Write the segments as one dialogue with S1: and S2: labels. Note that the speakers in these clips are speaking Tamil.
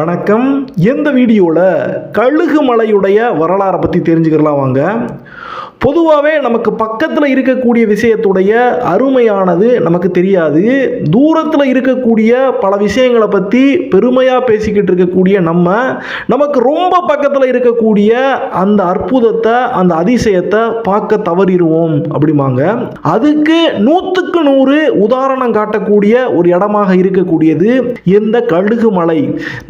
S1: வணக்கம். எந்த வீடியோவில் கழுகு மலையுடைய வரலாறை பற்றி தெரிஞ்சுக்கலாம் வாங்க. பொதுவாகவே நமக்கு பக்கத்தில் இருக்கக்கூடிய விஷயத்துடைய அருமையானது நமக்கு தெரியாது. தூரத்தில் இருக்கக்கூடிய பல விஷயங்களை பற்றி பெருமையாக பேசிக்கிட்டு இருக்கக்கூடிய நம்ம நமக்கு ரொம்ப பக்கத்தில் இருக்கக்கூடிய அந்த அற்புதத்தை அந்த அதிசயத்தை பார்க்க தவறிடுவோம் அப்படிம்பாங்க. அதுக்கு நூற்றுக்கு நூறு உதாரணம் காட்டக்கூடிய ஒரு இடமாக இருக்கக்கூடியது இந்த கழுகு மலை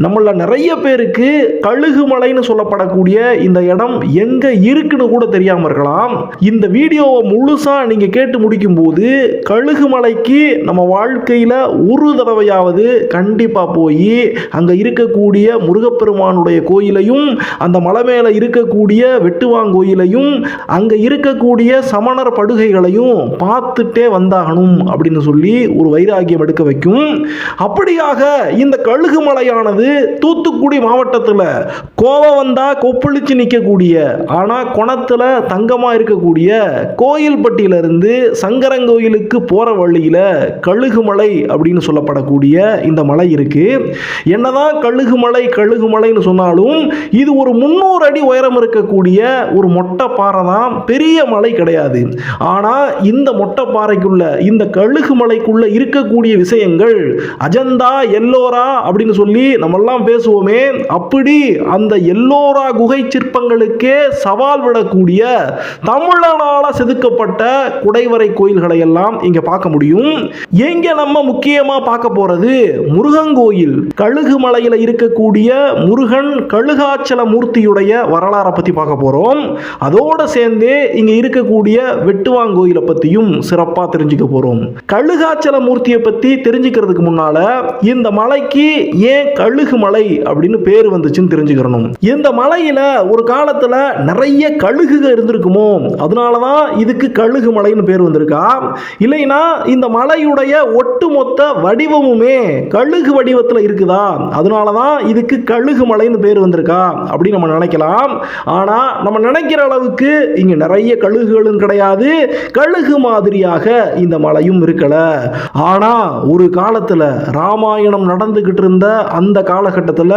S1: நம்மள நிறைய பேருக்கு கழுகு மலைன்னு சொல்லப்படக்கூடிய இந்த இடம் எங்கே இருக்குன்னு கூட தெரியாமல் இருக்கலாம். இந்த வீடியோவை முழுசாக நீங்கள் கேட்டு முடிக்கும்போது கழுகு மலைக்கு நம்ம வாழ்க்கையில் ஒரு தடவையாவது கண்டிப்பாக போய் அங்கே இருக்கக்கூடிய முருகப்பெருமானுடைய கோயிலையும் அந்த மலை மேலே இருக்கக்கூடிய வெட்டுவாங்கோயிலையும் அங்கே இருக்கக்கூடிய சமணர் படுகைகளையும் பார்த்துட்டே வந்தாகணும் அப்படின்னு சொல்லி ஒரு வைராகியம் எடுக்க வைக்கும். அப்படியாக இந்த கழுகு மலையானது தூத்துக்குடி மாவட்டத்தில் கோவம் வந்தால் கொப்பளிச்சு நிற்கக்கூடிய ஆனால் குணத்தில் தங்கமாக இருக்கக்கூடிய கோயில்பட்டியிலிருந்து சங்கரங்கோயிலுக்கு போகிற வழியில் கழுகுமலை அப்படின்னு சொல்லப்படக்கூடிய இந்த மலை இருக்கு. என்னதான் கழுகுமலை கழுகுமலைன்னு சொன்னாலும் இது ஒரு முந்நூறு அடி உயரம் இருக்கக்கூடிய ஒரு மொட்டை பாறை தான். பெரிய மலை கிடையாது. ஆனால் இந்த மொட்டை பாறைக்குள்ள இந்த கழுகு மலைக்குள்ள இருக்கக்கூடிய விஷயங்கள் அஜந்தா எல்லோரா அப்படின்னு சொல்லி நம்மெல்லாம் பேசுவோமே அப்படி அந்த எல்லோரா குகை சிற்பங்களுக்கே சவால் விடக்கூடிய தமிழனால செதுக்கப்பட்ட குடைவரை கோயில்களை எல்லாம் இங்க பார்க்க முடியும். எங்க நம்ம முக்கியமா பார்க்க போறது? முருகன் கோயில். கழுகு மலையில இருக்கக்கூடிய முருகன் கழுகாச்சல மூர்த்தியுடைய வரலாறை பத்தி பார்க்க போறோம். அதோட சேர்ந்தே இங்க இருக்கக்கூடிய வெட்டுவாங்கோயிலை பத்தியும் சிறப்பா தெரிஞ்சுக்க போறோம். கழுகாச்சல மூர்த்தியை பத்தி தெரிஞ்சுக்கிறதுக்கு முன்னால இந்த மலைக்கு ஏன் கழுகு மலை அப்படின்னு பேர் வந்துச்சுன்னு தெரிஞ்சுக்கிறணும். இந்த மலையில ஒரு காலத்துல நிறைய கழுகுகள் இருந்திருக்குமோ? அதனாலதான் இதுக்கு கழுகு மலைன்னு பேர் வந்திருக்கா. இல்லைன்னா இந்த மலையுடைய ஒட்டுமொத்த வடிவமுமே கழுகு வடிவத்தில் இருக்குதா? அதனாலதான் இதுக்கு கழுகு மலைன்னு பேர் வந்திருக்கா. அப்படின்னு நம்ம நினைக்கலாம். ஆனால் நம்ம நினைக்கிற அளவுக்கு இங்கே நிறைய கழுகுகளும் கிடையாது. கழுகு மாதிரியாக இந்த மலையும் இருக்கல. ஆனா ஒரு காலத்துல ராமாயணம் நடந்துகிட்டு இருந்த அந்த காலகட்டத்தில்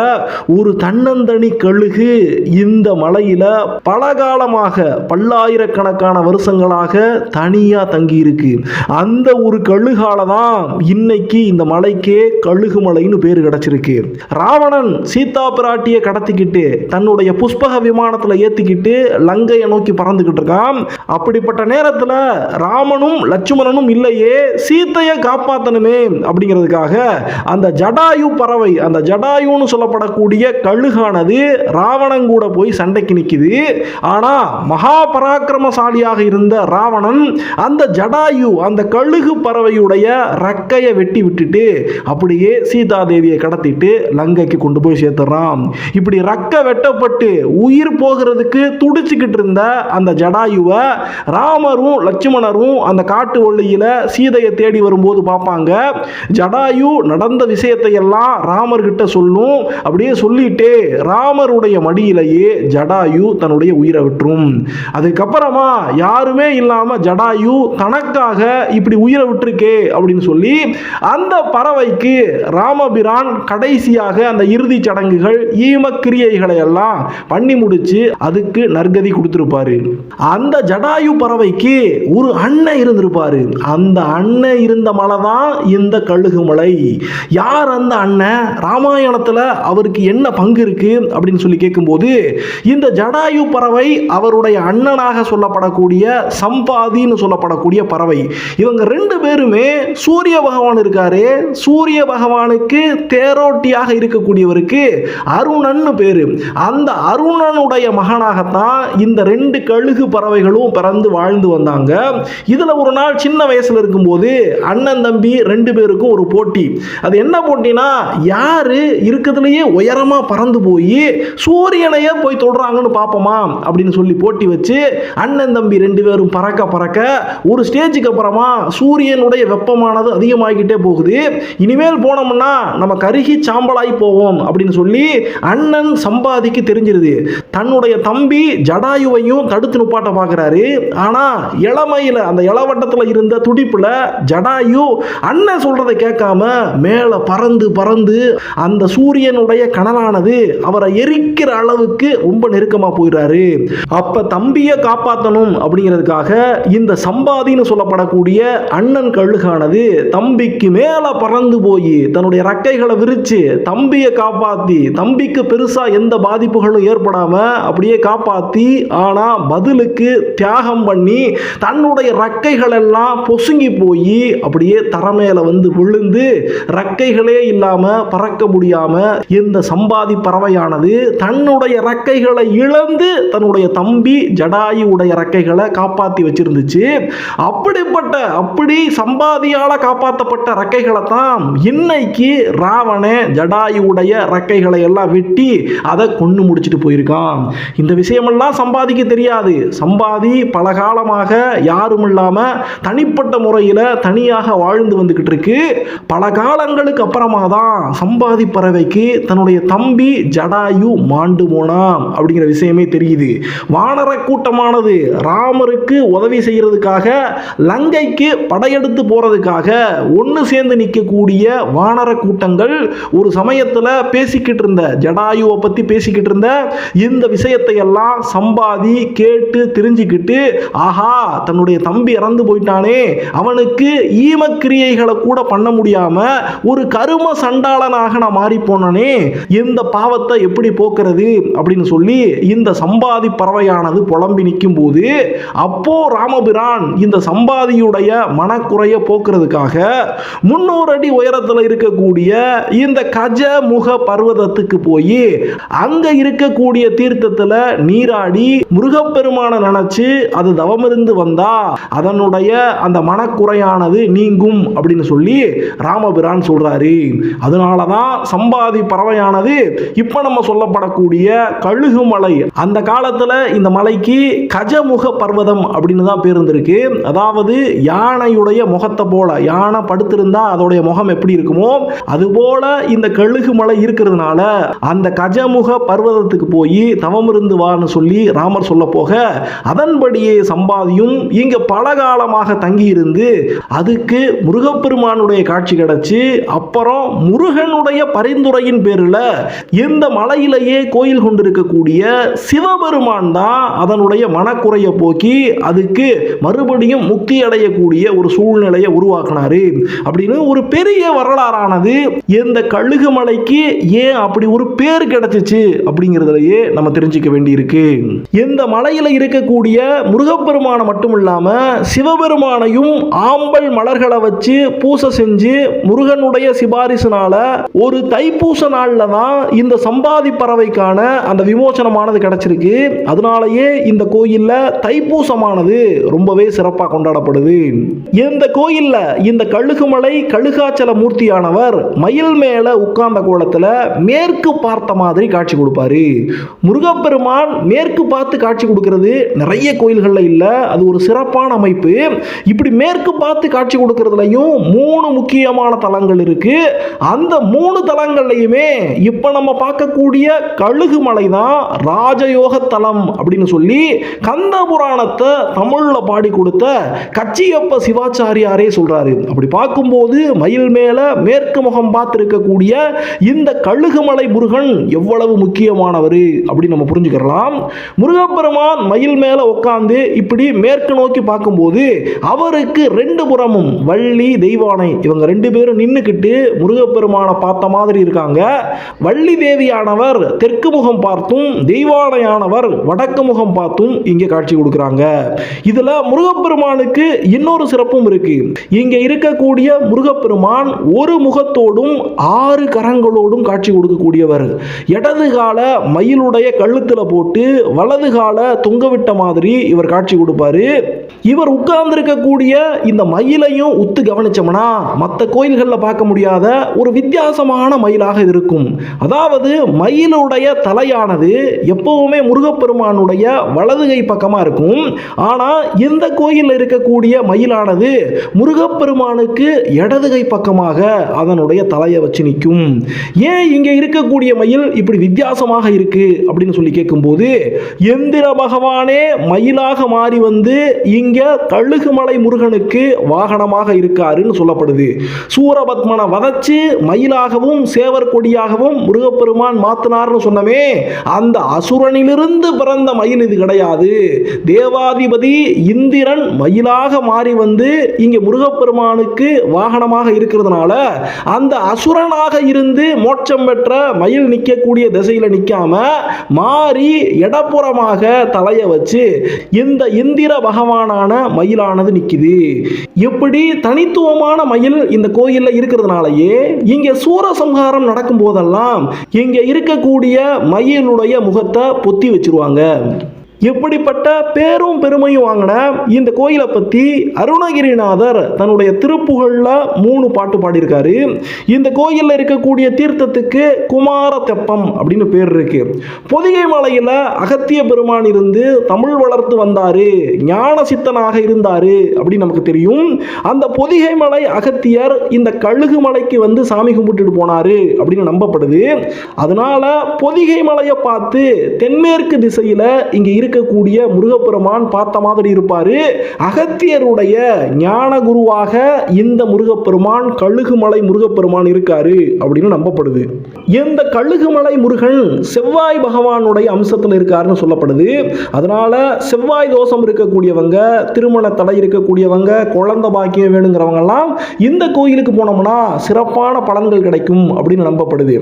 S1: ஒரு தன்னந்தனி கழுகு இந்த மலையில பல காலமாக பல்லா பல்லாயிரக்கணக்கான வருஷங்களாக தனியா தங்கி இருக்கு அந்த ஒரு கழுகால தான் இன்னைக்கு இந்த மலைக்கே கழுகு மலைன்னு பேர் கிடச்சிருக்கு. ராவணன் சீதா பிராட்டியை கடத்திக்கிட்டு தன்னுடைய புஷ்பக விமானத்தில் ஏத்திக்கிட்டு லங்கையை நோக்கி பறந்துகிட்டு இருக்கான். அப்படிப்பட்ட நேரத்தில் ராமனும் லட்சுமணனும் இல்லையே சீத்தையை காப்பாற்றணுமே அப்படிங்கிறதுக்காக அந்த ஜடாயு பறவை அந்த ஜடாயுன்னு சொல்லப்படக்கூடிய கழுகானது ராவணன் கூட போய் சண்டைக்கு நிற்குது ஆனா மகாபரா பராக்கிரமசாலியாக இருந்த ராவணன் அந்த ஜடாயு அந்த கழுகு பறவையுடைய ரக்கையை வெட்டி விட்டுட்டு அப்படியே சீதாதேவியை கடத்திட்டு லங்கைக்கு கொண்டு போய் சேர்த்துறான். இப்படி ரக்க வெட்டப்பட்டு உயிர் போகிறதுக்கு துடிச்சுக்கிட்டு இருந்த அந்த ஜடாயுவை ராமரும் லட்சுமணரும் அந்த காட்டு ஒல்லியில சீதையை தேடி வரும்போது பார்ப்பாங்க. ஜடாயு நடந்த விஷயத்தை எல்லாம் ராமர்கிட்ட சொல்லும். அப்படியே சொல்லிட்டு ராமருடைய மடியிலேயே ஜடாயு தன்னுடைய உயிரை விட்டுரும். அது இதுக்கப்புறமா யாருமே இல்லாம ஜடாயு தனக்காக இப்படி உயிரை விட்டுருக்கே அப்படின்னு சொல்லி அந்த பறவைக்கு ராமபிரான் கடைசியாக அந்த இறுதி சடங்குகள் ஈமக்கிரியைகளை எல்லாம் பண்ணி முடிச்சு அதுக்கு நற்கதி கொடுத்துருப்பாரு. அந்த ஜடாயு பறவைக்கு ஒரு அண்ணன் இருந்திருப்பாரு. அந்த அண்ணன் இருந்த மலை தான் இந்த கழுகு மலை. யார் அந்த அண்ணன் ராமாயணத்தில் அவருக்கு என்ன பங்கு இருக்கு அப்படின்னு சொல்லி கேட்கும்போது இந்த ஜடாயு பறவை அவருடைய அண்ணனை அண்ணனாக சொல்லப்படக்கூடிய சம்பாதின்னு சொல்லப்படக்கூடிய பறவை. இவங்க ரெண்டு பேருமே சூரிய பகவான் இருக்காரு. சூரிய பகவானுக்கு தேரோட்டியாக இருக்கக்கூடியவருக்கு அருணன்னு பேர். அந்த அருணனுடைய மகனாகத்தான் இந்த ரெண்டு கழுகு பறவைகளும் பிறந்து வாழ்ந்து வந்தாங்க. இதில் ஒரு நாள் சின்ன வயசில் இருக்கும்போது அண்ணன் தம்பி ரெண்டு பேருக்கும் ஒரு போட்டி. அது என்ன போட்டினா யார் இருக்கிறதுலையே உயரமாக பறந்து போய் சூரியனையே போய் தொடுறாங்கன்னு பார்ப்போமா அப்படின்னு சொல்லி போட்டி வச்சு அண்ணன் தம்பி ரெண்டு பேரும் பறக்க பறக்க ஒரு ஸ்டேஜுக்கு அப்புறமா சூரியனுடைய வெப்பமானது அதிகமாகிக்கிட்டே போகுது. இனிமேல் போனோம்னா நம்ம கருகி சாம்பலாய் போவோம் அப்படின்னு சொல்லி அண்ணன் சம்பாதிக்கு தெரிஞ்சிருது. தன்னுடைய தம்பி ஜடாயுவையும் தடுத்து நிப்பாட்ட பார்க்குறாரு ஆனால் இளமையில் அந்த இளவட்டத்தில் இருந்த துடிப்பில் ஜடாயு அண்ணன் சொல்கிறத கேட்காம மேலே பறந்து பறந்து அந்த சூரியனுடைய கனலானது அவரை எரிக்கிற அளவுக்கு ரொம்ப நெருக்கமாக போயிடுறாரு. அப்போ தம்பியை காப்பாற்றணும் அப்படிங்கிறதுக்காக இந்த சம்பாதின்னு சொல்லப்படக்கூடிய அண்ணன் கழுகானது தம்பிக்கு மேலே பறந்து போய் தன்னுடைய ரக்கைகளை விரித்து தம்பியை காப்பாற்றி தம்பிக்கு பெருசாக எந்த பாதிப்புகளும் ஏற்படாமல் அப்படியே காப்பாற்றி ஆனால் பதிலுக்கு தியாகம் பண்ணி தன்னுடைய ரெக்கைகள் எல்லாம் பொசுங்கி போய் அப்படியே தர மேல வந்து விழுந்து ரக்கைகளே இல்லாமல் பறக்க முடியாமல் இந்த சம்பாதி பறவையானது தன்னுடைய ரக்கைகளை இழந்து தன்னுடைய தம்பி ஜடாயுடைய ரெக்கைகளை காப்பாற்றி வச்சிருந்துச்சு. அப்படிப்பட்ட அப்படி சம்பாதியால காப்பாற்றப்பட்ட ரெக்கைகளை தான் இன்னைக்கு ராவண ஜடாயுடைய ரெக்கைகளை எல்லாம் வெட்டி அதை கொண்டு முடிச்சுட்டு போயிருக்கான். இந்த விஷயமெல்லாம் சம்பாதிக்க தெரியாது. சம்பாதி பல காலமாக யாரும் இல்லாமல் தனிப்பட்ட முறையில் தனியாக வாழ்ந்து வந்துக்கிட்டு இருக்கு. பல காலங்களுக்கு அப்புறமா தான் சம்பாதி பறவைக்கு தன்னுடைய தம்பி ஜடாயு மாண்டு போனான் அப்படிங்கிற விஷயமே தெரியுது. வானர கூட்டமானது ராமருக்கு உதவி செய்யறதுக்காக லங்கைக்கு படையெடுத்து போறதுக்காக ஒன்று சேர்ந்து நிற்கக்கூடிய வானர கூட்டங்கள் ஒரு சமயத்தில் பேசிக்கிட்டு இருந்த ஜடாயுவை பற்றி பேசிக்கிட்டு இருந்த இந்த விஷயத்தை எல்லாம் சம்பாதி கேட்டு தெரிஞ்சுக்கிட்டு ஆஹா தன்னுடைய தம்பி இறந்து போயிட்டானே அவனுக்கு ஈமக்கிரியைகளை கூட பண்ண முடியாம ஒரு கரும சண்டாளனாக நான் மாறி போனனே இந்த பாவத்தை எப்படி போக்குறது அப்படின்னு சொல்லி இந்த சம்பாதி பறவையானது புலம்பி வைக்கும் போது அப்போ ராமபிரான் இந்த சம்பாதியுடைய மனக்குறைய போக்குறதுக்காக முன்னூறு அடி உயரத்தில் இருக்கக்கூடிய இந்த கஜ முக பர்வதத்துக்கு போய் அங்க இருக்கக்கூடிய தீர்த்தத்தில் நீராடி முருகப்பெருமான நினைச்சு அது தவமிருந்து வந்தா அதனுடைய அந்த மனக்குறையானது நீங்கும் அப்படின்னு சொல்லி ராமபிரான் சொல்றாரு. அதனாலதான் சம்பாதி பறவையானது இப்ப நம்ம சொல்லப்படக்கூடிய கழுகு மலை அந்த காலத்துல இந்த மலைக்கு கஜமுக பர்வதம் அப்படின்னு தான் பேர் இருந்திருக்கு அதாவது யானையுடைய முகத்தை போல யானை படுத்திருந்தா அதோடைய முகம் எப்படி இருக்குமோ அதுபோல இந்த கழுகு மலை இருக்கிறதுனால அந்த கஜமுக பர்வதத்துக்கு போய் தவம் இருந்து வான்னு சொல்லி ராமர் சொல்ல போக அதன்படியே சம்பாதியும் இங்க பல காலமாக தங்கி இருந்து அதுக்கு முருகப்பெருமானுடைய காட்சி கிடைச்சு அப்புறம் முருகனுடைய பரிந்துரையின் பேரில் இந்த மலையிலேயே கோயில் கொண்டிருக்கக்கூடிய சிவபெருமான் தான் அதனுடைய மனக்குறையை போக்கி அதுக்கு மறுபடியும் முக்தி அடையக்கூடிய ஒரு சூழ்நிலையை உருவாக்கினாரு. அப்படின்னு ஒரு பெரிய வரலாறானது இந்த கழுகு மலைக்கு ஏன் அப்படி ஒரு பேர் கிடைச்சிச்சு அப்படிங்கிறதுலயே நம்ம தெரிஞ்சுக்க வேண்டியிருக்கு. இந்த மலையில இருக்கக்கூடிய முருகப்பெருமானை மட்டும் இல்லாம சிவபெருமானையும் ஆம்பல் மலர்களை வச்சு பூசை செஞ்சு முருகனுடைய சிபாரிசுனால ஒரு தைப்பூச நாள்ல தான் இந்த சம்பாதி பறவைக்கான அந்த விமோசனமானது கிடைச்சிருக்கு. அதனாலேயே இந்த கோயிலில் தைப்பூசமானது ரொம்பவே சிறப்பாக கொண்டாடப்படுது. இந்த கோயிலில் இந்த கழுகுமலை கழுகாச்சல மூர்த்தியானவர் மயில் மேலே உட்கார்ந்த கோலத்தில் மேற்கு பார்த்த மாதிரி காட்சி கொடுப்பாரு. முருகப்பெருமான் மேற்கு பார்த்து காட்சி கொடுக்கறது நிறைய கோயில்களில் இல்லை அது ஒரு சிறப்பான அமைப்பு. இப்படி மேற்கு பார்த்து காட்சி கொடுக்கறதுலையும் மூணு முக்கியமான தலங்கள் இருக்கு. அந்த மூணு தலங்கள்லையுமே இப்போ நம்ம பார்க்கக்கூடிய கழுகுமலை தான் ராஜயோக தலம் அப்படின்னு சொல்லி கந்த புராணத்தை தமிழில் பாடி கொடுத்த கச்சியப்ப சிவாச்சாரியாரே சொல்றாரு. அப்படி பார்க்கும்போது மயில் மேலே மேற்கு முகம் பார்த்துருக்கக்கூடிய இந்த கழுகுமலை முருகன் எவ்வளவு முக்கியமானவர் அப்படின்னு நம்ம புரிஞ்சுக்கலாம் முருகப்பெருமான் மயில் மேலே உட்காந்து இப்படி மேற்கு நோக்கி பார்க்கும்போது அவருக்கு ரெண்டு புறமும் வள்ளி தெய்வானை இவங்க ரெண்டு பேரும் நின்றுக்கிட்டு முருகப்பெருமானை பார்த்த மாதிரி இருக்காங்க. வள்ளி தேவியானவர் தெற்கு முகம் பார்த்தும் தெய்வானையானவர் வடக்கு முகம் பார்த்தும் இங்கே காட்சி கொடுக்குறாங்க. இதில் முருகப்பெருமானுக்கு இன்னொரு சிறப்பும் இருக்கு. இங்கே இருக்கக்கூடிய முருகப்பெருமான் ஒரு முகத்தோடும் ஆறு கரங்களோடும் காட்சி கொடுக்கக்கூடியவர். இடது கால மயிலுடைய கழுத்தில் போட்டு வலது கால தொங்கவிட்ட மாதிரி இவர் காட்சி கொடுப்பாரு. இவர் உட்கார்ந்திருக்கக்கூடிய இந்த மயிலையும் உத்து கவனிச்சோம்னா மற்ற கோயில்களில் பார்க்க முடியாத ஒரு வித்தியாசமான மயிலாக இருக்கும். அதாவது மயிலுடைய தலையானது எப்பவுமே முருகப்பெருமானுடைய வலது வலது கை பக்கமாக இருக்கும். ஆனால் இந்த கோயிலில் இருக்கக்கூடிய மயிலானது முருகப்பெருமானுக்கு இடது கை பக்கமாக அதனுடைய தலையை வச்சு நிற்கும். ஏன் இங்கே இருக்கக்கூடிய மயில் இப்படி வித்தியாசமாக இருக்கு அப்படின்னு சொல்லி கேட்கும்போது எந்திர பகவானே மயிலாக மாறி வந்து இங்க கழுகுமலை முருகனுக்கு வாகனமாக இருக்காருன்னு சொல்லப்படுது. சூரபத்மனை வதச்சு மயிலாகவும் சேவர் கொடியாகவும் முருகப்பெருமான் மாத்தினார்னு சொன்னமே அந்த அசுரனிலிருந்து பிறந்த மயில் இது கிடையாது. தேவாதிபதி இந்திரன் மயிலாக மாறி வந்து இங்கே முருகப்பெருமானுக்கு வாகனமாக இருக்கிறதுனால அந்த அசுரனாக இருந்து மோட்சம் பெற்ற மயில் நிற்கக்கூடிய திசையில் நிற்காம மாறி இடப்புறமாக தலையை வச்சு இந்த இந்திர பகவானான மயிலானது நிற்குது இப்படி தனித்துவமான மயில் இந்த கோயிலில் இருக்கிறதுனாலயே இங்கே சூரசம்ஹாரம் நடக்கும் போதெல்லாம் இங்கே இருக்கக்கூடிய மயிலுடைய முகத்தை பொத்தி வச்சிருவாங்க. எப்படிப்பட்ட பேரும் பெருமையும் வாங்கின இந்த கோயிலை பற்றி அருணகிரிநாதர் தன்னுடைய திருப்புகழில் மூணு பாட்டு பாடியிருக்காரு. இந்த கோயிலில் இருக்கக்கூடிய தீர்த்தத்துக்கு குமார தெப்பம் அப்படின்னு பேர் இருக்கு. பொதிகை மலையில் அகத்திய பெருமான் இருந்து தமிழ் வளர்த்து வந்தார். ஞான சித்தனாக இருந்தார் அப்படின்னு நமக்கு தெரியும். அந்த பொதிகை மலை அகத்தியர் இந்த கழுகு மலைக்கு வந்து சாமி கும்பிட்டுட்டு போனார் அப்படின்னு நம்பப்படுது. அதனால பொதிகை மலையை பார்த்து தென்மேற்கு திசையில் இங்கே இருக்கக்கூடிய முருகப்பெருமான் பார்த்த மாதிரி இருப்பார். அகத்தியருடைய ஞான குருவாக இந்த முருகப்பெருமான் கழுகுமலை முருகப்பெருமான் இருக்காரு அப்படின்னு நம்பப்படுது. இந்த கழுகுமலை முருகன் செவ்வாய் பகவானுடைய அம்சத்தில் இருக்காருன்னு சொல்லப்படுது. அதனால செவ்வாய் தோஷம் இருக்கக்கூடியவங்க திருமண தடை இருக்கக்கூடியவங்க குழந்தை பாக்கியம் வேணுங்கிறவங்கெல்லாம் இந்த கோயிலுக்கு போனோம்னா சிறப்பான பலன்கள் கிடைக்கும் அப்படின்னு நம்பப்படுது.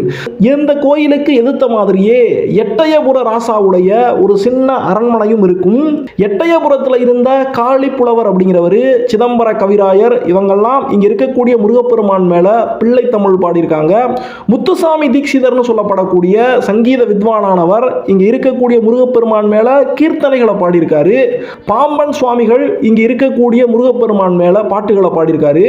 S1: இந்த கோயிலுக்கு எதிர்த்த மாதிரியே எட்டயபுர ராசாவுடைய ஒரு சின்ன அரண்மனையும் இருக்கும். எட்டயபுரத்தில் இருந்த காளி புலவர் அப்படிங்கிறவர் சிதம்பர கவிராயர் இவங்கெல்லாம் இங்கே இருக்கக்கூடிய முருகப்பெருமான் மேல பிள்ளை தமிழ் பாடியிருக்காங்க. முத்துசாமி தீட்சிதர்னு சொல்லப்படக்கூடிய சங்கீத வித்வானானவர் இங்கே இருக்கக்கூடிய முருகப்பெருமான் மேல கீர்த்தனைகளை பாடியிருக்காரு. பாம்பன் சுவாமிகள் இங்கே இருக்கக்கூடிய முருகப்பெருமான் மேலே பாட்டுகளை பாடியிருக்காரு.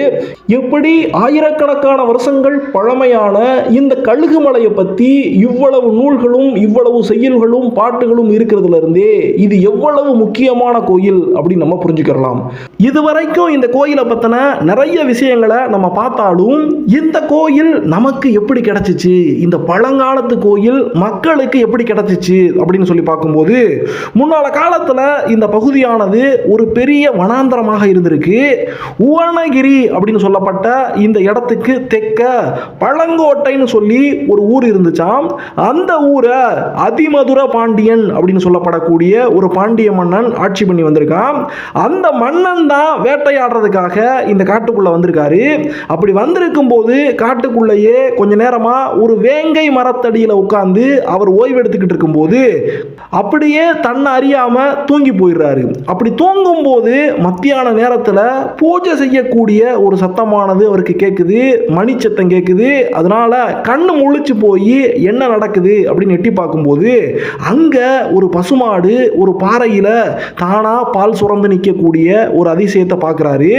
S1: எப்படி ஆயிரக்கணக்கான வருஷங்கள் பழமையான இந்த கழுகுமலையை பற்றி இவ்வளவு நூல்களும் இவ்வளவு செய்யுள்களும் பாட்டுகளும் இருக்கிறதுல இருந்தே இது எவ்வளவு முக்கியமான கோயில் அப்படின்னு நம்ம புரிஞ்சுக்கலாம் இதுவரைக்கும் இந்த கோயிலை பற்றின நிறைய விஷயங்களை நம்ம பார்த்தாலும் இந்த கோயில் நமக்கு எப்படி கிடச்சிச்சு? இந்த பழங்காலத்து கோயில் மக்களுக்கு எப்படி கிடச்சிச்சு? அப்படின்னு சொல்லி பார்க்கும்போது முன்னால காலத்தில் இந்த பகுதியானது ஒரு பெரிய வனாந்தரமாக இருந்திருக்கு. உவனகிரி அப்படின்னு சொல்லப்பட்ட இந்த இடத்துக்கு தெற்க பழங்கோட்டைன்னு சொல்லி ஒரு ஊர் இருந்துச்சாம். அந்த ஊரை அதிமதுர பாண்டியன் அப்படின்னு சொல்லப்படக்கூடிய ஒரு பாண்டிய மன்னன் ஆட்சி பண்ணி வந்திருக்கான். அந்த மன்னன் தான் வேட்டையாடுறதுக்காக இந்த காட்டுக்குள்ளே வந்திருக்காரு. அப்படி வந்திருக்கும் போது காட்டுக்குள்ளேயே கொஞ்ச நேரமா ஒரு வேங்கை மரத்தடியில் உட்காந்து அவர் ஓய்வெடுத்துக்கிட்டு இருக்கும்போது அப்படியே தன்னை அறியாமல் தூங்கி போயிடுறாரு. அப்படி தூங்கும் போது மத்தியான நேரத்தில் பூஜை செய்யக்கூடிய ஒரு சத்தமானது அவருக்கு கேட்குது மணி சத்தம் கேட்குது அதனால கண்ணு முழிச்சு போய் என்ன நடக்குது அப்படின்னு எட்டி பார்க்கும்போது அங்கே ஒரு பசுமாடு ஒரு பாறையில தானாக பால் சுரந்து நிற்கக்கூடிய ஒரு அதிசயத்தை பார்க்குறாரு.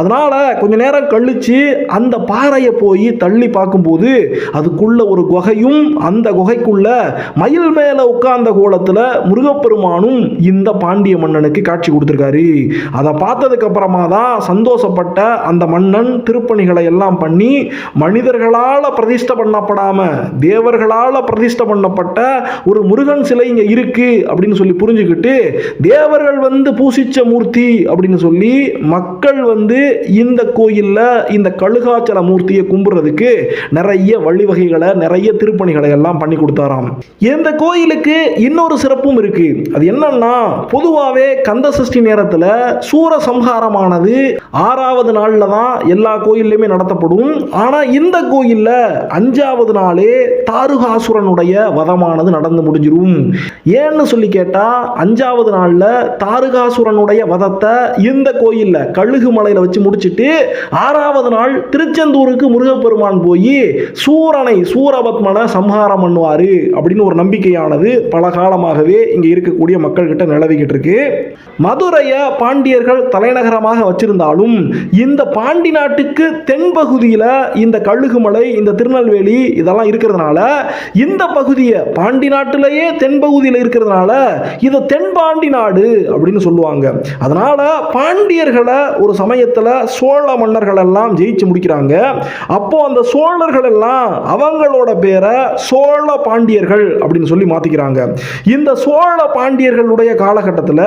S1: அதனால கொஞ்ச நேரம் கழிச்சு அந்த பாறையை போய் தள்ளி பார்க்கும்போது அதுக்குள்ள ஒரு குகையும் அந்த குகைக்குள்ள மயில் மேல உட்கார்ந்த கோலத்துல முருகப்பெருமானும் இந்த பாண்டிய மன்னனுக்கு காட்சி கொடுத்துருக்காரு. அதை பார்த்ததுக்கு அப்புறமா தான் சந்தோஷப்பட்ட அந்த மன்னன் திருப்பணிகளை எல்லாம் பண்ணி மனிதர்களால் பிரதிஷ்டை பண்ணப்படாம தேவர்களால் பிரதிஷ்ட பண்ணப்பட்ட ஒரு முருகன் சிலை இங்கே இருக்கு அப்படின்னு சொல்லி புரிஞ்சுக்கிட்டு தேவர்கள் வந்து பூசிச்ச மூர்த்தி அப்படின்னு சொல்லி மக்கள் வந்து இந்த கோயிலில் இந்த கழுகாச்சல மூர்த்தியை கும்பிட்றதுக்கு நிறைய வழிவகைகளை நிறைய திருப்பணிகளை எல்லாம் பண்ணி கொடுத்தாராம். இந்த கோயிலுக்கு இன்னொரு சிறப்பும் இருக்கு. அது என்னன்னா பொதுவாகவே கந்த சஷ்டி நேரத்தில் சூர சம்ஹாரமானது ஆறாவது நாளில் தான் எல்லா கோயில்லையுமே நடத்தப்படும். ஆனால் இந்த கோயிலில் அஞ்சாவது நாளே தாருகாசுரனுடைய வதமானது நடந்து முடிஞ்சிடும் ஏன்னு சொல்லி கேட்டால் அஞ்சாவது நாளில் தாருகாசுரனுடைய வதத்தை இந்த கோயிலில் கழுகு மலையில் வச்சு முடிச்சுட்டு ஆறாவது நாள் திருச்செந்தூருக்கு முருகப்பெருமான் போய் சூரனை சூரபத்மனை சம்ஹாரம் பண்ணுவார் அப்படின்னு ஒரு நம்பிக்கையானது பல காலமாகவே இங்கே இருக்கக்கூடிய மக்கள்கிட்ட நிலவிக்கிட்டு இருக்கு. மதுரையை பாண்டியர்கள் தலைநகரமாக வச்சிருந்தாலும் இந்த பாண்டி நாட்டுக்கு தென்பகுதியில் இந்த கழுகுமலை இந்த திருநெல்வேலி இதெல்லாம் இருக்கிறதுனால இந்த பகுதியை பாண்டி நாட்டிலேயே தென்பகுதியில் இருக்கிறதுனால இது தென்பாண்டி நாடு அப்படின்னு சொல்லுவாங்க. அதனால பாண்டியர்களை ஒரு சமயத்தில் சோழ மன்னர்கள் எல்லாம் ஜெயிச்சு முடிக்கிறாங்க. அப்போ அந்த சோழர்கள் எல்லாம் அவங்களோட பேரை சோழ பாண்டியர்கள் அப்படின்னு சொல்லி மாத்திக்கிறாங்க. இந்த சோழ பாண்டியர்களுடைய காலகட்டத்தில்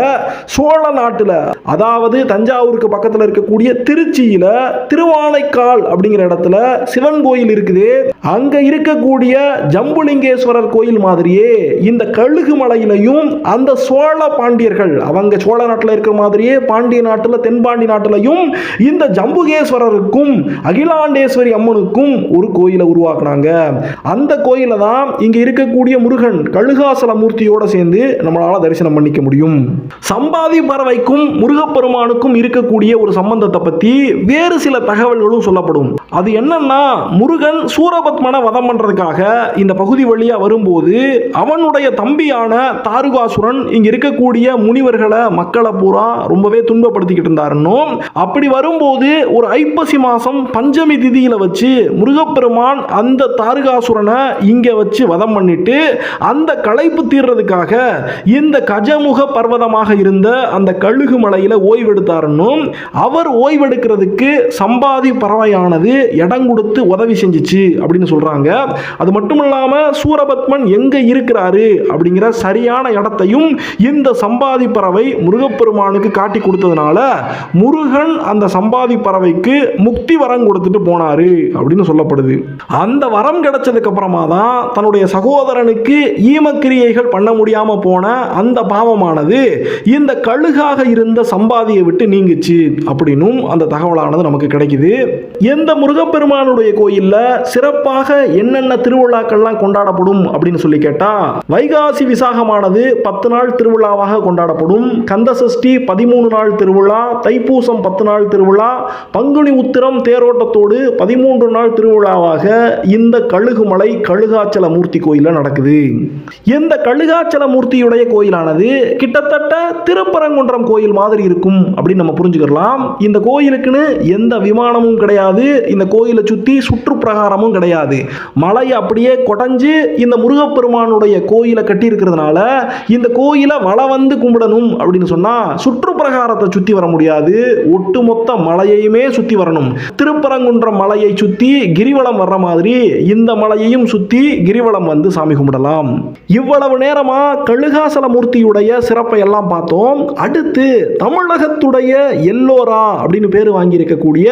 S1: சோழ நாட்டில் அதாவது தஞ்சாவூருக்கு பக்கத்தில் இருக்கக்கூடிய திருச்சியில திருவானைக்கால் அப்படிங்கிற இடத்துல சிவன் கோயில் இருக்குது. அங்க இருக்கக்கூடிய ஜம்புலிங்கேஸ்வரர் கோயில் மாதிரியே இந்த கழுகு மலையிலையும் அந்த சோழ பாண்டியர்கள் அவங்க சோழ நாட்டில் இருக்கிற மாதிரியே பாண்டிய நாட்டில் தென்பாண்டி நாட்டிலையும் இந்த ஜம்புகேஸ்வரருக்கும் அகிலாண்டேஸ்வரி அம்மனுக்கும் ஒரு கோயிலை உருவாக்குனாங்க. அந்த கோயிலை தான் இங்க இருக்கக்கூடிய முருகன் கழுகாசல மூர்த்தியோட சேர்ந்து நம்மளால தரிசனம் பண்ணிக்க முடியும். சம்பாதி பறவைக்கும் முருகப்பெருமானுக்கும் இருக்கக்கூடிய ஒரு சம்பந்தத்தை பத்தி வேறு சில தகவல்களும் சொல்லப்படும். அது என்னன்னா முருகன் சூரபத்மனை வதம் பண்றதுக்காக இந்த பகுதி வழியா வரும்போது அவனுடைய தம்பியான தாருகாசுரன் இங்க இருக்கக்கூடிய முனிவர்களை மக்களை பூரா ரொம்பவே துன்பப்படுத்திக்கிட்டு இருந்தாருன்னும் அப்படி வரும்போது ஒரு ஐப்பசி மாசம் பஞ்சமி திதியில வச்சு முருகப்பெருமான் அந்த தாருகாசுரனை இங்க வச்சு வதம் பண்ணிட்டு அந்த களைப்பு தீர்றதுக்காக இந்த கஜமுக பர்வதமாக இருந்த அந்த கழுகு மலையில ஓய்வெடுத்தாருன்னும் அவர் ஓய்வெடுக்கிறதுக்கு சம்பாதி பறவையானது இடம் கொடுத்து உதவி செஞ்சுச்சு அப்படின்னு சொல்றாங்க. அது மட்டும் இல்லாம சூரபத்மன் எங்க இருக்கிறாரு அப்படிங்கிற சரியான இடத்தையும் இந்த சம்பாதி பறவை முருகப்பெருமானுக்கு காட்டி கொடுத்ததுனால முருகன் அந்த சம்பாதி பறவைக்கு முக்தி வரம் கொடுத்துட்டு போனாரு அப்படின்னு சொல்லப்படுது. அந்த வரம் கிடைச்சதுக்கு அப்புறமா தான் தன்னுடைய சகோதரனுக்கு ஈமக்கிரியைகள் பண்ண முடியாம போன அந்த பாவமானது இந்த கழுகாக இருந்த சம்பாதியை விட்டு நீங்குச்சு அப்படின்னும் அந்த தகவலானது நமக்கு கிடைக்குது. எந்த முருகப்பெருமானுடைய கோயில்ல சிறப்பாக என்னென்ன திருவிழாக்கள்லாம் கொண்டாடப்படும் அப்படின்னு சொல்லி கேட்டா வைகாசி விசாகமானது பத்து பத்து நாள் திருவிழாவாக கொண்டாடப்படும். கந்தசஷ்டி பதிமூணு நாள் திருவிழா தைப்பூசம் பத்து நாள் திருவிழா பங்குனி உத்திரம் தேரோட்டத்தோடு பதிமூன்று நாள் திருவிழாவாக இந்த கழுகுமலை கழுகாச்சல மூர்த்தி கோயிலில் நடக்குது. இந்த கழுகாச்சல மூர்த்தியுடைய கோயிலானது கிட்டத்தட்ட திருப்பரங்குன்றம் கோயில் மாதிரி இருக்கும் அப்படின்னு நம்ம புரிஞ்சுக்கலாம் இந்த கோயிலுக்குன்னு எந்த விமானமும் கிடையாது. இந்த கோயிலை சுற்றி சுற்றுப்பிரகாரமும் கிடையாது. மலை அப்படியே கொடைஞ்சு இந்த முருகப்பெருமானுடைய கோயிலை கட்டியிருக்கிறதுனால இந்த கோயிலை வள வந்து கும்பிடணும் அப்படின்னு சொன்னா சுற்றுப்பிரகாரத்தை சுற்றி வர முடியாது. ஒட்டுமொத்த மலையையுமே சுற்றி வரணும். திருப்பரங்குன்ற மலையை சுற்றி கிரிவலம் வர்ற மாதிரி இந்த மலையையும் சுற்றி கிரிவலம் வந்து சாமி கும்பிடலாம். இவ்வளவு நேரமா கழுகாசல மூர்த்தியுடைய சிறப்பை எல்லாம் பார்த்தோம். அடுத்து தமிழகத்துடைய எல்லோரா அப்படின்னு பேர் வாங்கி இருக்கக்கூடிய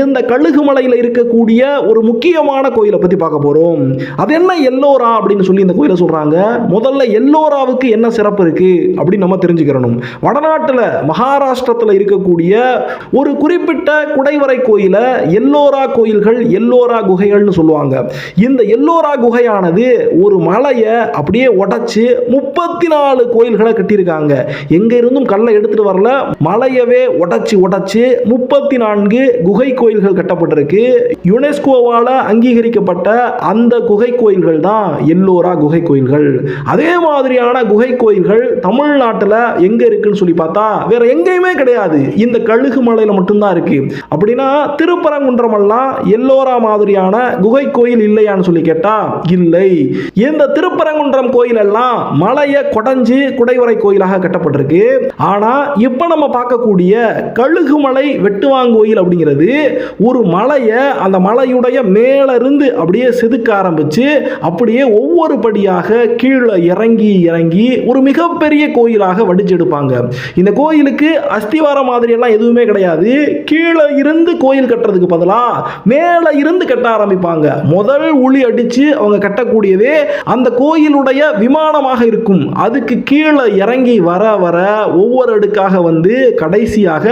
S1: இந்த கழுகுமலையில் இருக்கக்கூடிய ஒரு முக்கியமான கோயிலை பத்தி பார்க்க போறோம். அது என்ன எல்லோரா அப்படின்னு சொல்லி இந்த கோயிலை சொல்றாங்க. முதல்ல எல்லோராவுக்கு என்ன சிறப்பு இருக்கு அப்படின்னு நம்ம தெரிஞ்சுக்கிறணும். வடநாட்டில் மகாராஷ்டிரத்தில் இருக்கக்கூடிய ஒரு குறிப்பிட்ட குடைவரை கோயிலை எல்லோரா கோயில்கள் எல்லோரா குகைகள்னு சொல்லுவாங்க. இந்த எல்லோரா குகையானது ஒரு மலையை அப்படியே உடைச்சு முப்பத்தி நாலு கோயில்களை கட்டியிருக்காங்க. எங்க இருந்தும் கல்லை எடுத்துட்டு வரல. மலையவே உடைச்சு உடைச்சு முப்பத்தி நான்கு குகை கோயில்கள் கட்டப்பட்டிருக்கு. யுனெஸ்கோவால் அங்கீகரிக்கப்பட்ட அந்த குகை கோயில்கள் தான் எல்லோரா குகை கோயில்கள். அதே மாதிரியான குகை கோயில்கள் தமிழ்நாட்டில் எங்க இருக்குன்னு சொல்லி பார்த்தா வேற எங்கேயுமே கிடையாது. இந்த கழுகு மலையில மட்டும்தான் இருக்கு. அப்படின்னா திருப்பரங்குன்றம் எல்லாம் எல்லோரா மாதிரியான குகை கோயில் இல்லையான்னு சொல்லி கேட்டா இல்லை. இந்த திருப்பரங்குன்றம் கோயில் எல்லாம் மலையை கொடைஞ்சு குடைவரை கோயிலாக கட்டப்பட்டிருக்கு. ஆனா இப்ப நம்ம பார்க்கக்கூடிய கழுகுமலை வெட்டுவாங்கோயில் அப்படிங்கிறது ஒரு மலையை அந்த மலையுடைய மேல இருந்து அப்படியே செதுக்க ஆரம்பிச்சு அப்படியே ஒவ்வொரு படியாக கீழே இறங்கி இறங்கி ஒரு மிகப்பெரிய கோயிலாக வடிச்செடுப்பாங்க இந்த கோயிலுக்கு அஸ்திவாரம் மாதிரி எல்லாம் எதுவுமே கிடையாது. கீழே இருந்து கோயில் கட்டுறதுக்கு பதிலாக மேலே இருந்து கட்ட ஆரம்பிப்பாங்க. முதல் உளி அடித்து அவங்க கட்டக்கூடியதே அந்த கோயிலுடைய விமானமாக இருக்கும். அதுக்கு கீழே இறங்கி வர வர ஒவ்வொரு அடுக்காக வந்து கடைசியாக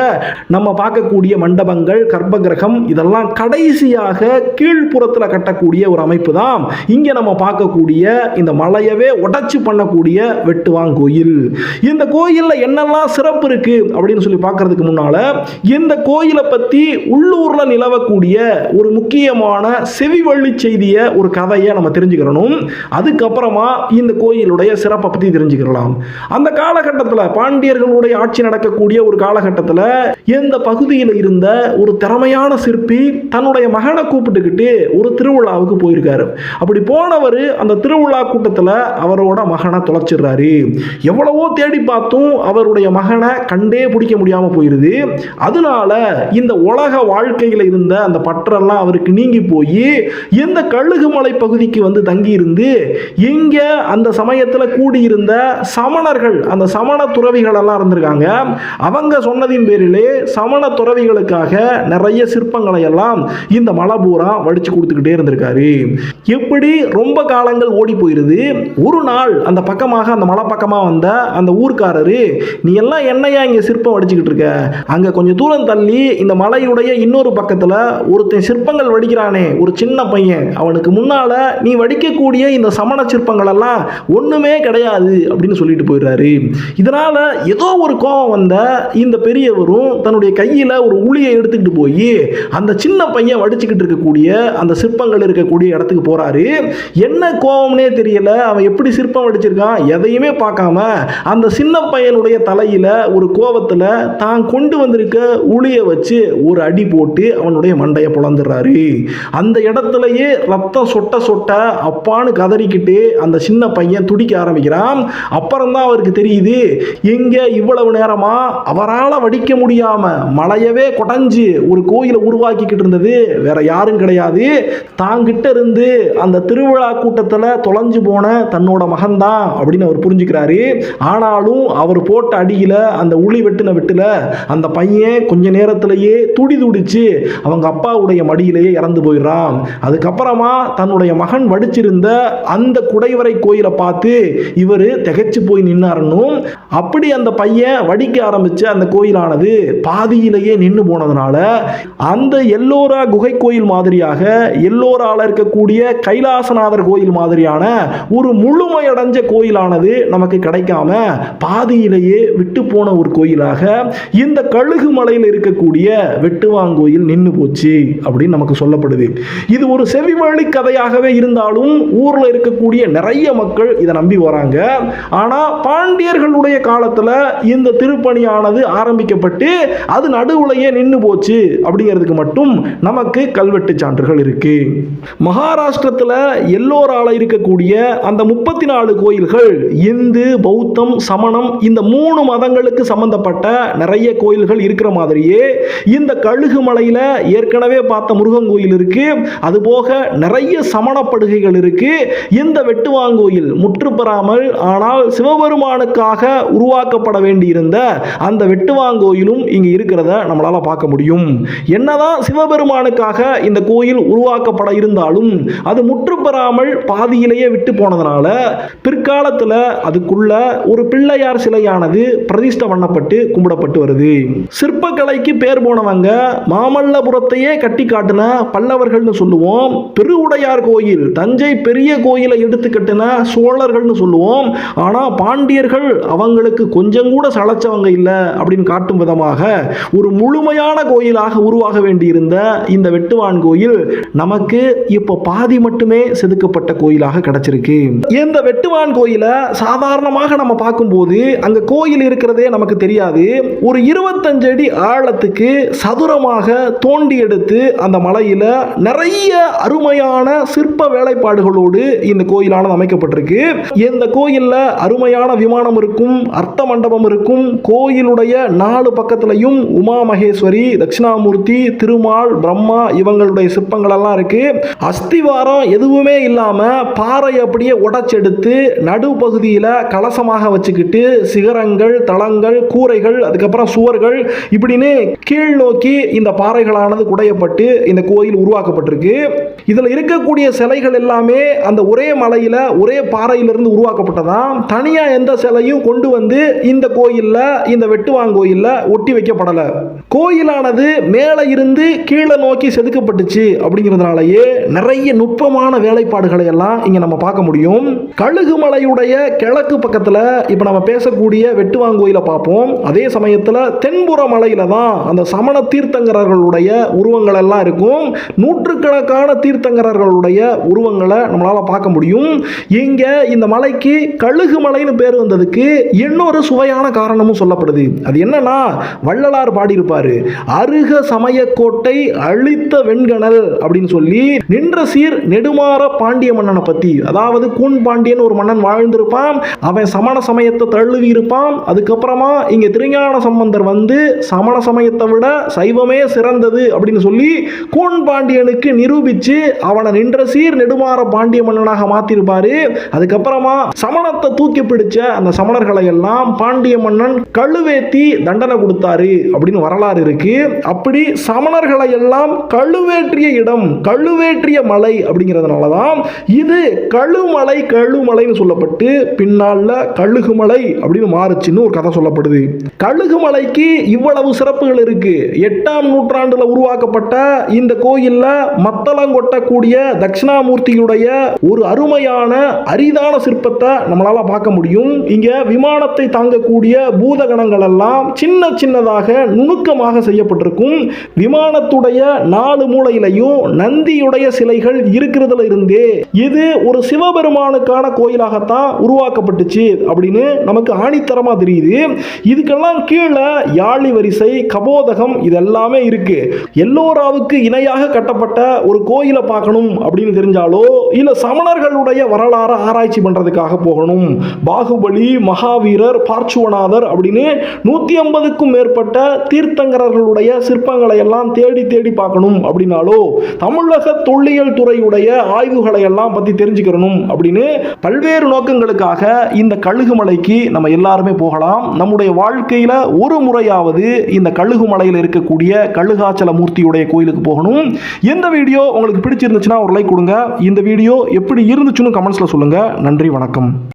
S1: நம்ம பார்க்கக்கூடிய மண்டபங்கள் கர்ப்ப கிரகம் இதெல்லாம் கடைசியாக கீழ்ப்புறத்தில் கட்டக்கூடிய ஒரு அமைப்பு தான். இங்கே நம்ம பார்க்கக்கூடிய இந்த மலையவே உடச்சி பண்ணக்கூடிய வெட்டுவாங்கோயில் இந்த கோயிலில் என்னெல்லாம் சிறப்பு இருக்கு அப்படின்னு சொல்லி பார்க்கறதுக்கு முன்னால இந்த கோயிலை பற்றி உள்ளூரில் நிலவக்கூடிய ஒரு முக்கியமான செவிவழி செய்தியை ஒரு கதையை நம்ம தெரிஞ்சுக்கிறணும். அதுக்கப்புறமா இந்த கோயிலுடைய சிறப்பை பற்றி தெரிஞ்சுக்கலாம் அந்த காலகட்டத்தில் பாண்டியர்களுடைய ஆட்சி நடக்கக்கூடிய ஒரு காலகட்டத்தில் இந்த பகுதியில் இருந்த ஒரு திறமையான சிற்பி தன்னுடைய மகனை கூப்பிட்டுக்கிட்டு ஒரு திருவிழாவுக்கு போயிருக்காரு. அப்படி போனவர் அந்த திருவிழா கூட்டத்தில் அவரோட மகனை தொலைச்சிடுறாரு. எவ்வளவோ தேடி பார்த்தும் அவருடைய மகனை கண்டே பிடிக்க முடியாம போயிருது. அதனால இந்த உலக வாழ்க்கையில இருந்த அந்த பற்றெல்லாம் அவருக்கு நீங்கி போய் இந்த கழுகுமலை பகுதிக்கு வந்து தங்கியிருந்து இங்க அந்த சமயத்துல கூடியிருந்த சமணர்கள் அந்த சமண துறவிகள் எல்லாம் இருந்திருக்காங்க. அவங்க சொன்னதின் பேரிலே சமண துறவிகளுக்காக நிறைய சிற்பங்களை எல்லாம் இந்த மலை பூரா வடிச்சு கொடுத்துக்கிட்டே இருந்திருக்காரு. எப்படி ரொம்ப காலங்கள் ஓடி போயிருது. ஒரு நாள் அந்த பக்கமாக அந்த மலை பக்கமாக வந்த அந்த ஊர்க்காரரு நீ எல்லாம் என்னையா இங்கே சிற்பம் வடிச்சுக்கிட்டு இருக்க? அங்கே கொஞ்சம் தூரம் தள்ளி இந்த மலையுடைய இன்னொரு பக்கத்தில் ஒருத்தன் சிற்பங்கள் வடிக்கிறானே ஒரு சின்ன பையன். அவனுக்கு முன்னால் நீ வடிக்கக்கூடிய இந்த சமண சிற்பங்கள் எல்லாம் ஒன்றுமே கிடையாது அப்படின்னு சொல்லிட்டு போயிடுறாரு. இதனால் ஏதோ ஒரு கோபம் வந்த இந்த பெரியவரும் தன்னுடைய கையில் ஒரு உளியை எடுத்துக்கிட்டு போய் அந்த சின்ன பையன் வடிச்சுக்கிட்டு இருக்கக்கூடிய அந்த சிற்பங்கள் இருக்கக்கூடிய இடத்துக்கு போகிறாரு என்ன கோபம்னே தெரியல. அவன் எப்படி சிற்பம் வடிச்சிருக்கான்? எதையுமே பார்க்காம அந்த சின்ன பையனுடைய தலையில ஒரு கோபத்தில் தான் கொண்டு வந்திருக்க உளியை வச்சு ஒரு அடி போட்டு அவனுடைய மண்டையை புலந்துடுறாரு அந்த இடத்துலயே ரத்தம் சொட்ட சொட்ட அப்பான்னு கதறிக்கிட்டு அந்த சின்ன பையன் துடிக்க ஆரம்பிக்கிறான். அப்புறம் தான் அவருக்கு தெரியுது எங்கே இவ்வளவு நேரமா அவரால் வடிக்க முடியாம மலையவே கொடைஞ்சு ஒரு கோயிலை உருவாக்கிக்கிட்டு இருந்தது வேற யாரும் கிடையாது. தாங்கிட்ட இருந்து அந்த திருவிழா கூட்டத்தில் தொலைஞ்சு போன தன்னோட மகன்தான் அப்படின்னு அவர் புரிஞ்சுக்கிறாரு. ஆனாலும் அவர் போட்ட அடியில் அந்த உளி வெட்டின வெட்டில அந்த பையன் கொஞ்ச நேரத்திலேயே துடி துடிச்சு அவங்க அப்பாவுடைய மடியிலேயே இறந்து போயிடுறான். அதுக்கப்புறமா தன்னுடைய மகன் வடிச்சிருந்த அந்த குடைவரை கோயிலை பார்த்து இவர் திகைச்சு போய் நின்னாருன்னும். அப்படி அந்த பையன் வடிக்க ஆரம்பித்த அந்த கோயிலானது பாதியிலேயே நின்று போனதுனால அந்த எல்லோரா குகை கோயில் மாதிரியாக எல்லோரால இருக்கக்கூடிய கைலாசநாதர் கோயில் மாதிரியான ஒரு முழுமையடைஞ்ச கோயிலானது நமக்கு கிடைக்காம பாதியிலேயே விட்டு போன ஒரு கோயிலாக இந்த கழுகு மலையில் இருக்கக்கூடிய வெட்டுவாங்கோயில் நின்று போச்சு அப்படின்னு நமக்கு சொல்லப்படுது. இது ஒரு செவிவழி கதையாகவே இருந்தாலும் ஊரில் இருக்கக்கூடிய நிறைய மக்கள் இதை நம்பி வராங்க. ஆனால் பாண்டியர்களுடைய காலத்தில் இந்த திருப்பணியானது ஆரம்பிக்கப்பட்டு அது நடுவுலையே நின்று போச்சு அப்படிங்கிறதுக்கு மட்டும் நமக்கு கல்வெட்டு சான்றுகள் இருக்கு. மகாராஷ்டிரத்தில் எல்லோரால இருக்கக்கூடிய அந்த முப்பத்தி நாலு கோயில்கள் இந்து பௌத்தம் சமணம் இந்த மூணு மதங்களுக்கு சம்பந்தப்பட்ட நிறைய கோயில்கள் இருக்கிற மாதிரியே இந்த கழுகு மலையில் ஏற்கனவே பார்த்த முருகன் கோயில் இருக்கு. அதுபோக நிறைய சமணப்படுகைகள் இருக்கு. இந்த வெட்டுவாங்கோயில் முற்றுப்பெறாமல் ஆனால் சிவபெருமானுக்காக உருவாக்கப்பட வேண்டியிருந்த அந்த வெட்டுவாங்கோயிலும் இங்கே இருக்கிறத நம்மளால் பார்க்க முடியும். என்னதான் சிவபெருமானுக்காக இந்த கோயில் உருவாக்கப்பட இருந்தாலும் அது முற்றுப்பெறாமல் பாதியிலேயே விட்டு போனதுனால பிற்காலத்தில் அதுக்குள்ள ஒரு பிள்ளையார் சிலையானது பிரதிஷ்டை பண்ணப்பட்டு கும்பிடப்பட்டு வருது. சிற்பக்கலைக்கு பேர் போனவங்க மாமல்லபுரத்தையே கட்டி காட்டின பல்லவர்கள்னு சொல்லுவோம் பெருவுடையார் கோயில் தஞ்சை பெரிய கோயிலை எடுத்து கட்டின சோழர்கள்னு சொல்லுவோம். ஆனால் பாண்டியர்கள் அவங்களுக்கு கொஞ்சம் கூட சளைச்சவங்க இல்லை அப்படின்னு காட்டும் விதமாக ஒரு முழுமையான கோயிலாக உருவாக வேண்டியிருந்த இந்த வெட்டுவான் கோயில் நமக்கு இப்போ பாதி மட்டுமே செதுக்கப்பட்ட கோயிலாக கிடைச்சிருக்கு. இந்த வெட்டுவான் கோயிலை சாதாரணமாக நம்ம பார்க்கும்போது அங்கே கோயில் இருக்கிறதே நமக்கு தெரியாது. ஒரு இருபத்தஞ்சு அடி ஆழத்துக்கு சதுரமாக தோண்டி எடுத்து அந்த மலையில் நிறைய அருமையான சிற்ப வேலைப்பாடுகளோடு இந்த கோயிலானது அமைக்கப்பட்டிருக்கு. இந்த கோயிலில் அருமையான விமானம் இருக்கும் அர்த்த மண்டபம் இருக்கும் கோயிலுடைய நாலு பக்கத்துலையும் உமா மகேஸ்வரி தட்சிணாமூர்த்தி திருமால் பிரம்மா இவங்களுடைய சிற்பங்கள் எல்லாம் இருக்கு. அஸ்திவாரம் எதுவுமே இல்லாமல் பாறை அப்படியே உடச்செடுத்து நடுப்பகுதியில் பகுதியில் கலசமாக வச்சுக்கிட்டு சிகரங்கள் தளங்கள் கூரைகள் அதுக்கப்புறம் சுவர்கள் இப்படின்னு கீழ் நோக்கி இந்த பாறைகளானது குடையப்பட்டு இந்த கோயில் உருவாக்கப்பட்டிருக்கு. இதில் இருக்கக்கூடிய சிலைகள் எல்லாமே அந்த ஒரே மலையில் ஒரே பாறையிலிருந்து உருவாக்கப்பட்டதாம். தனியாக எந்த சிலையும் கொண்டு வந்து இந்த கோயிலில் இந்த வெட்டுவாங்கோயிலில் ஒட்டி வைக்கப்படலை. கோயிலானது மேலே இருந்து கீழே நோக்கி செதுக்கப்பட்டுச்சு அப்படிங்கிறதுனாலயே நிறைய நுட்பமான வேலைப்பாடுகளை எல்லாம் இங்கே நம்ம பார்க்க முடியும். கழுகுமலையுடைய கிழக்கு பக்கத்தில் இப்போ நம்ம பேசக்கூடிய வெட்டுவாங்கோயிலை பார்ப்போம். அதே சமயத்தில் தென்புற மலையில் தான் அந்த சமண தீர்த்தங்கரர்களுடைய உருவங்கள் எல்லாம் இருக்கும். நூற்றுக்கணக்கான தீர்த்தங்கரர்களுடைய உருவங்களை நம்மளால் பார்க்க முடியும். இங்கே இந்த மலைக்கு கழுகு மலைன்னு பேர் வந்ததுக்கு இன்னொரு சுவையான காரணமும் சொல்லப்படுது. அது என்னன்னா வள்ளலார் பாடியிருப்பார். அருக சமயக்கோட்டை அழித்த வெண்கணல் அப்படின்னு சொல்லி நின்ற சீர் நெடுமாற பாண்டிய மன்னனை பற்றி அதாவது கூன் பாண்டியன் ஒரு மன்னன் வாழ்ந்திருப்பான். அவன் சமண சமயத்தை தழுவி இருப்பான் அதுக்கப்புறமா இங்கே திருஞான சம்பந்தர் வந்து சமண சமயத்தை விட சைவமே சிறந்தது அப்படின்னு சொல்லி கூன் பாண்டியனுக்கு நிரூபித்து அவனை நின்ற சீர் நெடுமாற பாண்டிய மன்னனாக மாற்றிருப்பாரு அதுக்கப்புறமா சமணத்தை தூக்கி பிடிச்ச அந்த சமணர்களை எல்லாம் பாண்டிய மன்னன் கழுவேத்தி தண்டனை கொடுத்தாரு அப்படின்னு வரலாறு இருக்கு. அப்படி சமணர்களை எல்லாம் கழுவேற்றிய இடம் கழுவேற்றிய மலை அப்படிங்கிறதுனால தான் இது கழுமலை கழுமலைன்னு சொல்லப்பட்டு பின்னால கழுகுமலை அப்படின்னு மாறுச்சுன்னு ஒரு கதை சொல்லப்படுது. கழுகுமலைக்கு இவ்வளவு சிறப்புகள் இருக்கு. எட்டாம் நூற்றாண்டுல உருவாக்கப்பட்ட இந்த கோயில்ல மத்தளம் கொட்டக்கூடிய தட்சிணாமூர்த்தியுடைய ஒரு அருமையான அரிதான சிற்பத்தை நம்மளால பார்க்க முடியும். இங்க விமானத்தை தாங்கக்கூடிய பூதகணங்கள் எல்லாம் சின்ன சின்னதாக நுணுக்கமாக செய்யப்பட்டிருக்கும். விமானத்துடைய நாலு மூலையிலையும் நந்தியுடைய சிலைகள் இருக்கிறதுல இருந்தே. இது ஒரு சிவபெருமானுக்கான கோயிலாகத்தான் உருவாக்கப்பட்டுச்சு அப்படின்னு நமக்கு ஆணித்தரமாக தெரியுது. இதுக்கெல்லாம் கீழே யாழி வரிசை கபோதகம் இதெல்லாமே இருக்கு. எல்லோராவுக்கு இணையாக கட்டப்பட்ட ஒரு கோயிலை பார்க்கணும் அப்படின்னு தெரிஞ்சாலோ இல்லை சமணர்களுடைய வரலாறு ஆராய்ச்சி பண்ணுறதுக்காக போகணும். பாகுபலி மகாவீரர் பார்ச்சுவநாதர் அப்படின்னு நூத்தி ஐம்பதுக்கும் மேற்பட்ட தீர்த்தங்கரர்களுடைய சிற்பங்களை எல்லாம் தேடி தேடி பார்க்கணும் அப்படின்னாலோ தமிழக தொல்லியல் துறையுடைய ஆய்வுகளை எல்லாம் பத்தி தெரிஞ்சுக்கிறணும் அப்படின்னு பல்வேறு நோக்கங்களுக்காக இந்த கழுகுமலைக்கு நம்ம எல்லாருமே போகலாம். நம்முடைய வாழ்க்கையில் ஒரு முறையாவது இந்த கழுகுமலையில் இருக்கக்கூடிய கழுகாச்சல மூர்த்தியுடைய கோயிலுக்கு போகணும். இந்த வீடியோ உங்களுக்கு பிடிச்சிருந்துச்சுன்னா ஒரு லைக் கொடுங்க. இந்த வீடியோ எப்படி இருந்துச்சுன்னு கமெண்ட்ஸில் சொல்லுங்கள் நன்றி வணக்கம்.